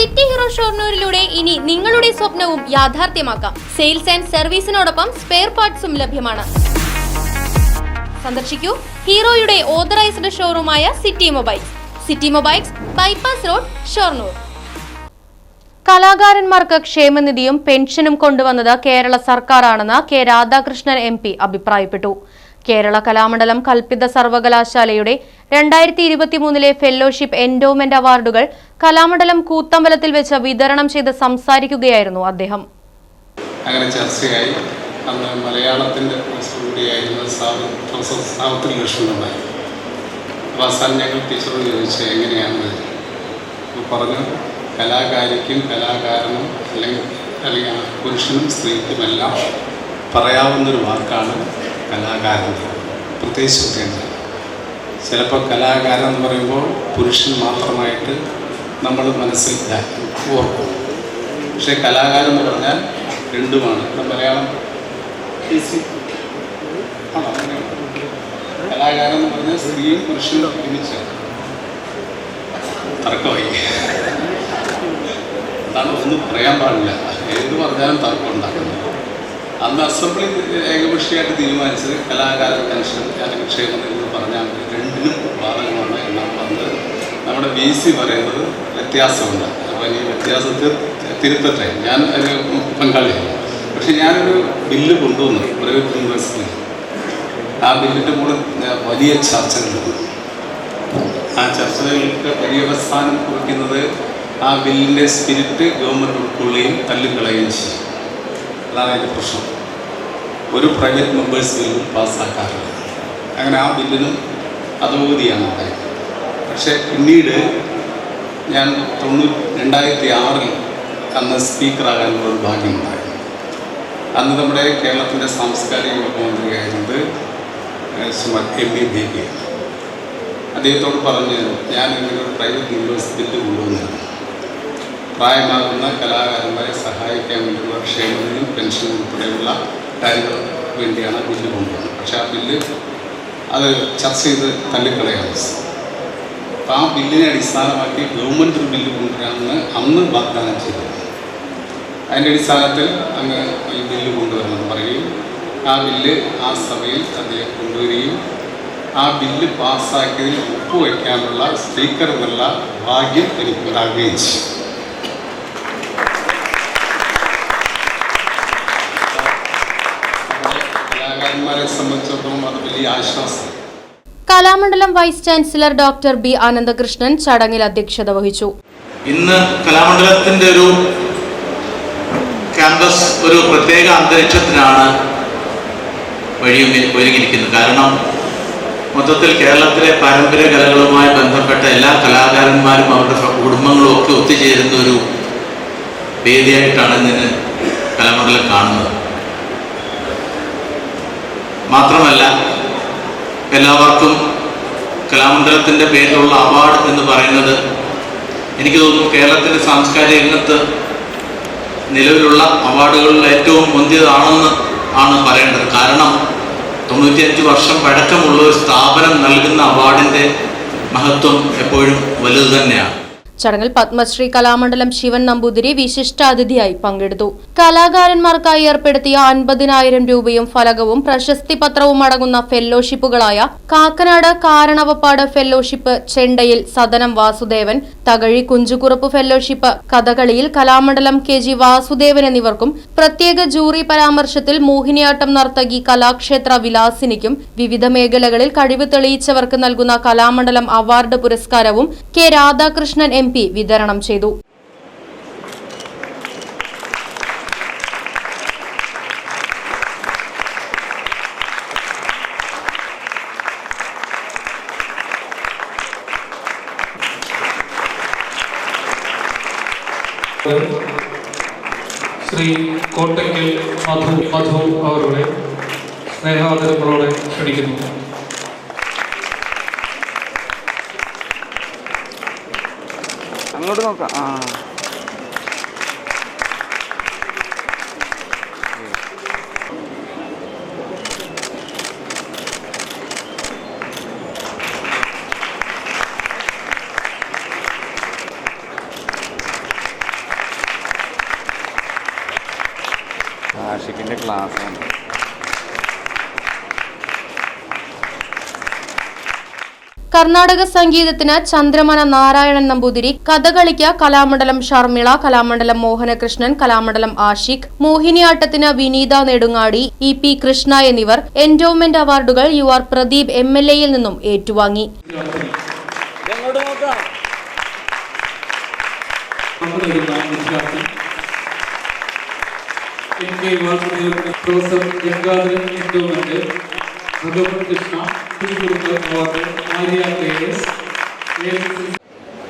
City hero ഷോർണൂരിലൂടെ ഇനി നിങ്ങളുടെ സ്വപ്നവും യാഥാർത്ഥ്യമാക്കാം. സെയിൽസ് ആൻഡ് സർവീസിനോടൊപ്പം സ്പെയർ പാർട്സും ലഭ്യമാണ്. സന്ദർശിക്കൂ ഹീറോയുടെ authorised ഷോറൂമായ City Mobiles. City Mobiles bypass road Shoranur. കലാകാരന്മാർക്ക് ക്ഷേമനിധിയും പെൻഷനും കൊണ്ടുവന്നത് കേരള സർക്കാരാണെന്ന് കെ രാധാകൃഷ്ണൻ എം പി അഭിപ്രായപ്പെട്ടു. കേരള കലാമണ്ഡലം കൽപ്പിത സർവകലാശാലയുടെ രണ്ടായിരത്തി ഇരുപത്തിമൂന്നിലെ ഫെല്ലോഷിപ്പ് എൻഡോമെന്റ് അവാർഡുകൾ കലാമണ്ഡലം കൂത്തമ്പലത്തിൽ വെച്ച് വിതരണം ചെയ്ത് സംസാരിക്കുകയായിരുന്നു അദ്ദേഹം. അങ്ങനെ ചർച്ചയായി. അന്ന് മലയാളത്തിന്റെ കൂടിയായിരുന്ന പ്രൊഫസർ സാവിത്രി ലക്ഷ്മണനായി അപ്പോൾ അവസാനം ഞങ്ങൾ ടീച്ചറോട് ചോദിച്ചു എങ്ങനെയാണ്? അപ്പോൾ പറഞ്ഞു കലാകാരിക്കും കലാകാരനും അല്ലെങ്കിൽ അല്ലെങ്കിൽ പുരുഷനും സ്ത്രീക്കുമെല്ലാം പറയാവുന്നൊരു വാക്കാണ് കലാകാരൻ പ്രത്യേകിച്ച് കുട്ടികൾ ചിലപ്പോൾ കലാകാരൻ എന്ന് പറയുമ്പോൾ പുരുഷൻ മാത്രമായിട്ട് നമ്മൾ മനസ്സിൽ ഓർക്കും. പക്ഷേ കലാകാരൻ എന്ന് പറഞ്ഞാൽ രണ്ടുമാണ്. ഇവിടെ മലയാളം കലാകാരൻ എന്ന് പറഞ്ഞാൽ സ്ത്രീയും പുരുഷനും ഒരുമിച്ച് തർക്കമായി. അതാണ് ഒന്നും പറയാൻ പാടില്ല. ഏത് പറഞ്ഞാലും തർക്കം ഉണ്ടാക്കുന്നത് അന്ന് അസംബ്ലി ഏകപക്ഷീയമായിട്ട് തീരുമാനിച്ചത് കലാകാര പെൻഷൻ അല്ലെങ്കിൽ എന്ന് പറഞ്ഞാൽ രണ്ടിനും ബാധകമാണ് എന്നാണ് പറഞ്ഞത്. നമ്മുടെ വി സി പറയുന്നത് വ്യത്യാസമുണ്ട്. അപ്പോൾ ഈ വ്യത്യാസത്തിൽ തിരുത്തട്ടെ. ഞാൻ ഒരു പങ്കാളിയാണ്. പക്ഷെ ഞാനൊരു ബില്ല് കൊണ്ടുവന്നു പ്രൈവറ്റ് യൂണിവേഴ്സിറ്റി ആ ബില്ലിന്റെ കൂടെ വലിയ ചർച്ചകൾ നടന്നു. ആ ചർച്ചകൾക്ക് പര്യവസാനം കുറിക്കുന്നത് ആ ബില്ലിന്റെ സ്പിരിറ്റ് ഗവൺമെന്റ് ഉൾക്കൊള്ളുകയും തള്ളിക്കളയുകയും ചെയ്യും. അതാണ് അതിന്റെ പ്രശ്നം. ഒരു പ്രൈവറ്റ് മെമ്പേഴ്സ് ബില്ലും പാസ്സാക്കാറില്ല. അങ്ങനെ ആ ബില്ലിനും അതോഗതിയാണ് അവിടെ. പക്ഷേ പിന്നീട് ഞാൻ തൊണ്ണൂറ്റി രണ്ടായിരത്തി ആറിൽ അന്ന് സ്പീക്കറാകാനുള്ള ഒരു ഭാഗ്യമുണ്ടായി അന്ന് നമ്മുടെ കേരളത്തിന്റെ സാംസ്കാരിക വകുപ്പ് മന്ത്രിയായിരുന്നത് ശ്രീമതി എം വി ബേബിയാണ് അദ്ദേഹത്തോട് പറഞ്ഞ് ഞാൻ ഇങ്ങനെ ഒരു പ്രൈവറ്റ് യൂണിവേഴ്സിറ്റി ബില്ല് കൊണ്ടുവന്നിരുന്നു. പ്രായമാകുന്ന കലാകാരന്മാരെ സഹായിക്കാൻ വേണ്ടിയുള്ള ക്ഷേമനിധിയും പെൻഷനും ഉൾപ്പെടെയുള്ള കാര്യങ്ങൾക്ക് വേണ്ടിയാണ് ബില്ല് കൊണ്ടുവന്നത്. പക്ഷേ ആ ബില്ല് അത് ചർച്ച ചെയ്ത് തള്ളിക്കളയാണ്. അപ്പം ആ ബില്ലിനെ അടിസ്ഥാനമാക്കി ഗവൺമെന്റ് ഒരു ബില്ല് കൊണ്ടുവരാമെന്ന് അന്ന് വാഗ്ദാനം ചെയ്തു. അതിന്റെ അടിസ്ഥാനത്തിൽ അങ്ങ് ഈ ബില്ല് കൊണ്ടുവരണമെന്ന് പറയുകയും ആ ബില്ല് ആ സഭയിൽ അദ്ദേഹം കൊണ്ടുവരികയും ആ ബില്ല് പാസ്സാക്കിയതിൽ ഒപ്പുവയ്ക്കാനുള്ള സ്പീക്കർ എന്നുള്ള ഭാഗ്യം എനിക്കുണ്ടാകുകയും ചെയ്തു നമ്മുടെ കലാകാരന്മാരെ സംബന്ധിച്ചിടത്തോളം അത് വലിയ ആശ്വാസം. Kalamandalam vice chancellor doctor B Anandakrishnan ചടങ്ങിൽ അധ്യക്ഷത വഹിച്ചു. ഇന്ന് കലാമണ്ഡലത്തിന്റെ ഒരു ക്യാമ്പസ് ഒരു പ്രത്യേക അന്തരീക്ഷത്തിനാണ് വഴിയൊങ്ങി ഒരുങ്ങിയിരിക്കുന്നത്. കാരണം മൊത്തത്തിൽ കേരളത്തിലെ പാരമ്പര്യ കലകളുമായി ബന്ധപ്പെട്ട എല്ലാ കലാകാരന്മാരും അവരുടെ കുടുംബങ്ങളും ഒക്കെ ഒത്തുചേരുന്ന ഒരു വേദിയായിട്ടാണ് ഇതിന് കലാമണ്ഡലം കാണുന്നത്. മാത്രമല്ല എല്ലാവർക്കും കലാമണ്ഡലത്തിന്റെ പേരിലുള്ള അവാർഡ് എന്ന് പറയുന്നത് എനിക്ക് തോന്നുന്നു കേരളത്തിന്റെ സാംസ്കാരിക രംഗത്ത് നിലവിലുള്ള അവാർഡുകളിൽ ഏറ്റവും മുന്തിയതാണെന്ന് ആണ് പറയേണ്ടത്. കാരണം തൊണ്ണൂറ്റിയഞ്ച് വർഷം പഴക്കമുള്ള ഒരു സ്ഥാപനം നൽകുന്ന അവാർഡിന്റെ മഹത്വം എപ്പോഴും വലുത് തന്നെയാണ്. ചടങ്ങിൽ പത്മശ്രീ കലാമണ്ഡലം ശിവൻ നമ്പൂതിരി വിശിഷ്ടാതിഥിയായി പങ്കെടുത്തു. കലാകാരന്മാർക്കായി ഏർപ്പെടുത്തിയ അൻപതിനായിരം രൂപയും ഫലകവും പ്രശസ്തി പത്രവും അടങ്ങുന്ന ഫെല്ലോഷിപ്പുകളായ കാക്കനാട് കാരണവപ്പാട് ഫെല്ലോഷിപ്പ് ചെണ്ടയിൽ സദനം വാസുദേവൻ തകഴി കുഞ്ചുകുറുപ്പ് ഫെല്ലോഷിപ്പ് കഥകളിയിൽ കലാമണ്ഡലം കെ ജി വാസുദേവൻ എന്നിവർക്കും പ്രത്യേക ജൂറി പരാമർശത്തിൽ മോഹിനിയാട്ടം നർത്തകി കലാക്ഷേത്ര വിലാസിനിക്കും വിവിധ മേഖലകളിൽ കഴിവ് തെളിയിച്ചവർക്ക് നൽകുന്ന കലാമണ്ഡലം അവാർഡ് പുരസ്കാരവും കെ രാധാകൃഷ്ണൻ എം പി വിതരണം ചെയ്തു. ശ്രീ കോട്ടയ്ക്കൽ മധു മധു അവരുടെ സ്നേഹാദരങ്ങളോടെ ക്ഷണിക്കുന്നു. അങ്ങോട്ട് നോക്കാം. ആ. ആഷിക്കിന്റെ ക്ലാസ്സാണ് കർണാടക സംഗീതത്തിന് ചന്ദ്രമന നാരായണൻ നമ്പൂതിരി കഥകളിക്ക് കലാമണ്ഡലം ഷർമിള കലാമണ്ഡലം മോഹനകൃഷ്ണൻ കലാമണ്ഡലം ആഷിഖ് മോഹിനിയാട്ടത്തിന് വിനീത നെടുങ്ങാടി ഇ പി കൃഷ്ണ എന്നിവർ എൻഡോമെന്റ് അവാർഡുകൾ U R Pradeep M L എയിൽ നിന്നും ഏറ്റുവാങ്ങി. N K Vasudevan professor Gangadharan endowment.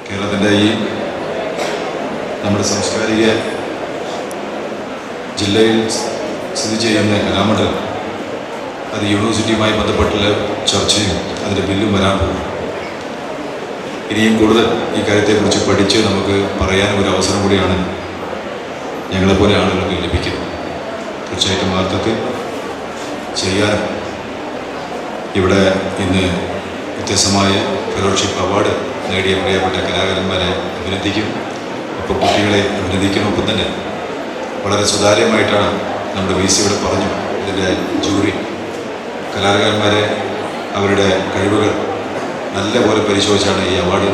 കേരളത്തിന്റെ ഈ നമ്മുടെ സാംസ്കാരിക ജില്ലയിൽ സ്ഥിതി ചെയ്യുന്ന കലാമണ്ഡലം അത് യൂണിവേഴ്സിറ്റിയുമായി ബന്ധപ്പെട്ടുള്ള ചർച്ചയും അതിന്റെ ബില്ലും വരാൻ പോകും ഇനിയും കൂടുതൽ ഈ കാര്യത്തെക്കുറിച്ച് പഠിച്ച് നമുക്ക് പറയാനും ഒരു അവസരം കൂടിയാണ് ഞങ്ങളെപ്പോലെ ആളുകൾക്ക് ലഭിക്കുന്നത്. തീർച്ചയായിട്ടും വാർത്തത്തിൽ ചെയ്യാനും ഇവിടെ ഇന്ന് വ്യത്യസ്തമായ ഫെലോഷിപ്പ് അവാർഡ് നേടിയ പ്രിയപ്പെട്ട കലാകാരന്മാരെ അഭിനന്ദിക്കും. ഒപ്പം കുട്ടികളെ അഭിനന്ദിക്കും. ഒപ്പം തന്നെ വളരെ സുതാര്യമായിട്ടാണ് നമ്മുടെ വി സി ഇവിടെ പറഞ്ഞു. ഇതിന്റെ ജൂറി. കലാകാരന്മാരെ അവരുടെ കഴിവുകൾ നല്ലപോലെ പരിശോധിച്ചാണ് ഈ അവാർഡ്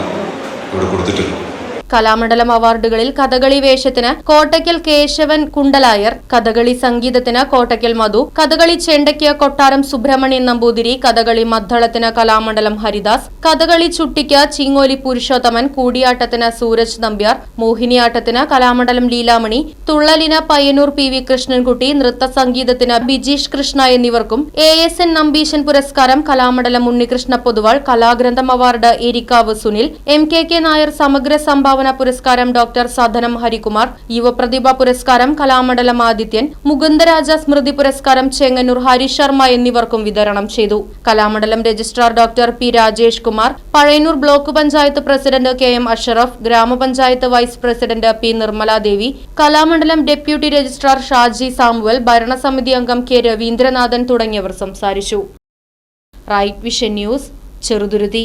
ഇവിടെ കൊടുത്തിട്ടുള്ളത്. കലാമണ്ഡലം അവാർഡുകളിൽ കഥകളി വേഷത്തിന് കോട്ടയ്ക്കൽ കേശവൻ കുണ്ടലായർ കഥകളി സംഗീതത്തിന് കോട്ടയ്ക്കൽ മധു കഥകളി ചെണ്ടയ്ക്ക് കൊട്ടാരം സുബ്രഹ്മണ്യൻ നമ്പൂതിരി കഥകളി മദ്ദളത്തിന് കലാമണ്ഡലം ഹരിദാസ് കഥകളി ചുട്ടിക്ക് ചിങ്ങോലി പുരുഷോത്തമൻ കൂടിയാട്ടത്തിന് സൂരജ് നമ്പ്യാർ മോഹിനിയാട്ടത്തിന് കലാമണ്ഡലം ലീലാമണി തുള്ളലിന് പയ്യന്നൂർ പി വി കൃഷ്ണൻകുട്ടി നൃത്ത സംഗീതത്തിന് ബിജീഷ് കൃഷ്ണ എന്നിവർക്കും എ എസ് എൻ നമ്പീശൻ പുരസ്കാരം Kalamandalam Unnikrishna Poduval കലാഗ്രന്ഥം award Erikkavu Sunil M K K Nair സമഗ്ര സംഭാവന പുരസ്കാരം ഡോക്ടർ സദനം ഹരികുമാർ യുവപ്രതിഭ പുരസ്കാരം കലാമണ്ഡലം ആദിത്യൻ മുകുന്ദരാജ സ്മൃതി പുരസ്കാരം ചെങ്ങന്നൂർ ഹരീഷ് ശർമ്മ എന്നിവർക്കും വിതരണം ചെയ്തു. Kalamandalam registrar doctor P Rajesh Kumar Pazhayannur block panchayat president K M Ashraf ഗ്രാമപഞ്ചായത്ത് vice president P Nirmaladevi Kalamandalam deputy registrar Shaji Samuel ഭരണസമിതി അംഗം കെ രവീന്ദ്രനാഥൻ തുടങ്ങിയവർ സംസാരിച്ചു. Right vision news Cheruthuruthy.